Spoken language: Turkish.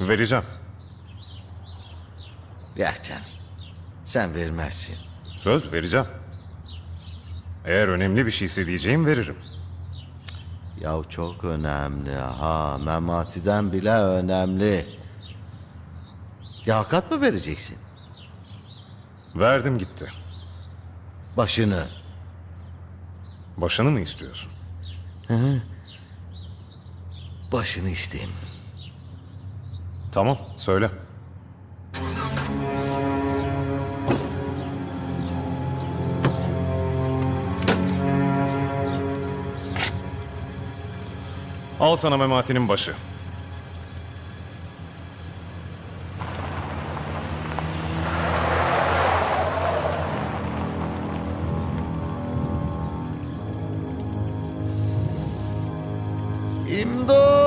Vereceğim. Ya canım. Sen vermezsin. Söz vereceğim. Eğer önemli bir şeyse diyeceğim veririm. Ya çok önemli ha. Memati'den bile önemli. Liyakat mı vereceksin? Verdim gitti. Başını. Başını mı istiyorsun? Başını isteyeyim. Tamam, söyle. Al sana mematinin başı. İmdat!